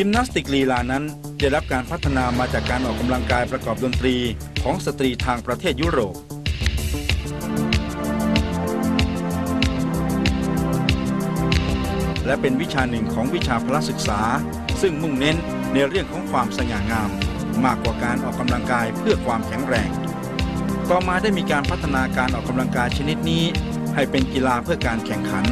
ยิมนาสติกลีลานั้นได้รับการพัฒนามาจากการออกกำลังกายประกอบดนตรีของสตรีทางประเทศยุโรปและเป็นวิชาหนึ่งของวิชาพละศึกษา ซึ่งมุ่งเน้นในเรื่องของความสง่างาม มากกว่าการออกกำลังกายเพื่อความแข็งแรง ต่อมาได้มีการพัฒนาการออกกำลังกายชนิดนี้ ให้เป็นกีฬาเพื่อการแข่งขัน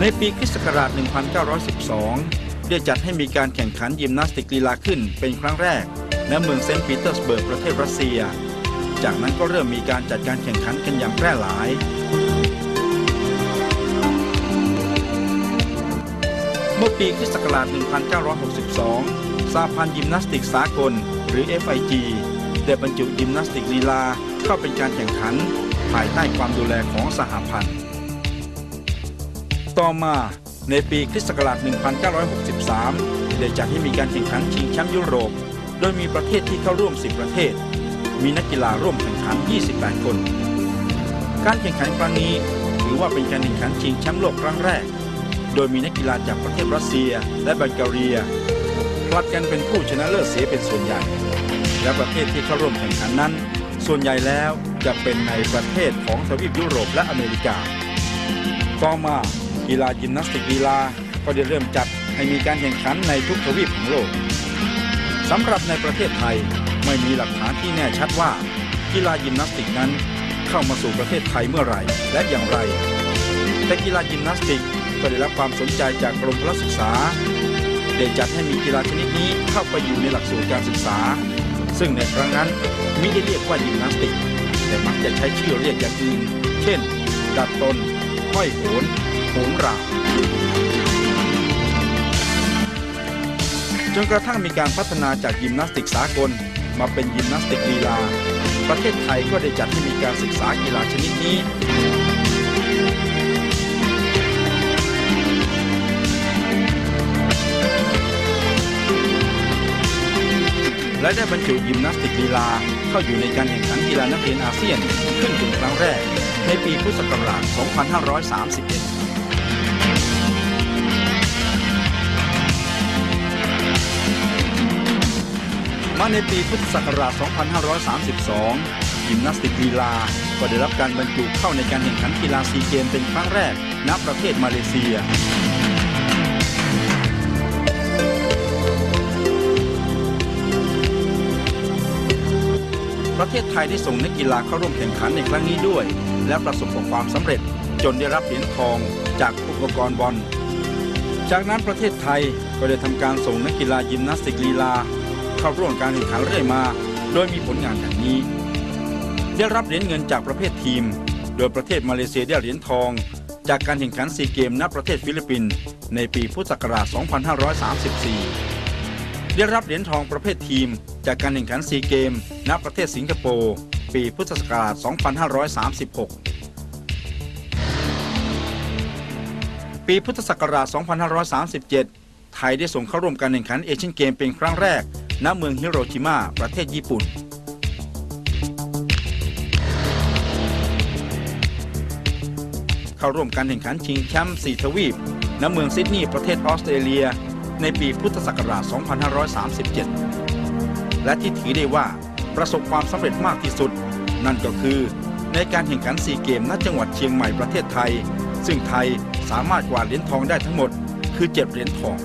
ในปีคริสต์ศักราช 1912 ได้จัดให้มีการแข่งขันยิมนาสติกลีลาขึ้นเป็นครั้งแรก ณ เมืองเซนต์ปีเตอร์สเบิร์กประเทศรัสเซีย จากนั้นก็เริ่มมีการจัดการแข่งขันกันอย่างแพร่หลาย เมื่อปีคริสต์ศักราช1962 สาพันธ์ยิมนาสติกสากล หรือ FIG ได้บรรจุยิมนาสติกลีลาเข้าเป็นการแข่งขัน ภายใต้ความดูแลของสหพันธ์ ต่อมา ในปีคริสต์ศักราช 1963 ได้จัดให้มีการแข่งขันชิงแชมป์ยุโรป โดยมีประเทศที่เข้าร่วม 10 ประเทศ มีนักกีฬาร่วมแข่งขัน 28 คน การแข่งขันครั้งนี้ถือว่าเป็นการแข่งขันชิงแชมป์โลกครั้งแรก โดยมีนักกีฬาจากประเทศรัสเซียและบัลแกเรียผลัดกันเป็นผู้ชนะเลิศเสียเป็นส่วนใหญ่ และประเทศที่เข้าร่วมแข่งขันนั้น ส่วนใหญ่แล้วจะเป็นในประเทศของทวีปยุโรปและอเมริกา ต่อมา กีฬายิมนาสติกลีลาก็ได้เริ่มจัดให้มีการแข่งขันในทุกทวีปของโลกสำหรับในประเทศไทยไม่มีหลักฐานที่แน่ชัดว่า กีฬายิมนาสติกนั้นเข้ามาสู่ประเทศไทยเมื่อไหร่ และอย่างไร แต่กีฬายิมนาสติกก็ได้รับความสนใจจากกรมพละศึกษาได้จัดให้มีกีฬาชนิดนี้เข้าไปอยู่ในหลักสูตรการศึกษา ซึ่งในครั้งนั้นมิได้เรียกว่ายิมนาสติก แต่มักจะใช้ชื่อเรียกอย่างอื่น เช่น ดัดตนห้อยโหน โหนรา จนกระทั่งมีการพัฒนาจากยิมนาสติกสากล มาเป็นยิมนาสติกลีลา ประเทศไทยก็ได้จัดให้มีการศึกษากีฬาชนิดนี้และได้บรรจุยิมนาสติกลีลา เข้าอยู่ในการแข่งขันกีฬานักเรียนอาเซียน ขึ้นเป็นครั้งแรก ในปีพุทธศักราช 2531 มาในปีพุทธศักราช 2532 ยิมนาสติกลีลา ก็ได้รับการบรรจุเข้าในการแข่งขันกีฬาซีเกมเป็นครั้งแรก ณ ประเทศมาเลเซียประเทศไทยได้ส่งนักกีฬาเข้าร่วมแข่งขันในครั้งนี้ด้วย และประสบความสำเร็จจนได้รับเหรียญทองจากอุปกรณ์บอล จากนั้นประเทศไทยก็ได้ทำการส่งนักกีฬายิมนาสติกลีลา เข้าร่วมการแข่งขันเรื่อยมา โดยมีผลงานอย่างนี้ ได้รับเหรียญเงินจากประเภททีม โดยประเทศมาเลเซียได้เหรียญทอง จากการแข่งขันซีเกมณประเทศฟิลิปปินส์ในปีพุทธศักราช 2534 ได้รับเหรียญทองประเภททีม จากการแข่งขันซีเกม ณประเทศสิงคโปร์ปีพุทธศักราช 2536ปีพุทธศักราช 2537 ไทยได้ส่งเข้าร่วมการแข่งขันเอเชียนเกมเป็นครั้งแรก ณเมืองฮิโรชิมาประเทศญี่ปุ่น เข้าร่วมการแข่งขันชิงแชมป์4ทวีป ณเมืองซิดนีย์ประเทศออสเตรเลีย ในปีพุทธศักราช 2537 และที่ถือได้ว่าประสบความสำเร็จมากที่สุด นั่นก็คือในการแข่งขันซีเกมณจังหวัดเชียงใหม่ประเทศไทย ซึ่งไทยสามารถกวาดเหรียญทองได้ทั้งหมดคือ 7 เหรียญทอง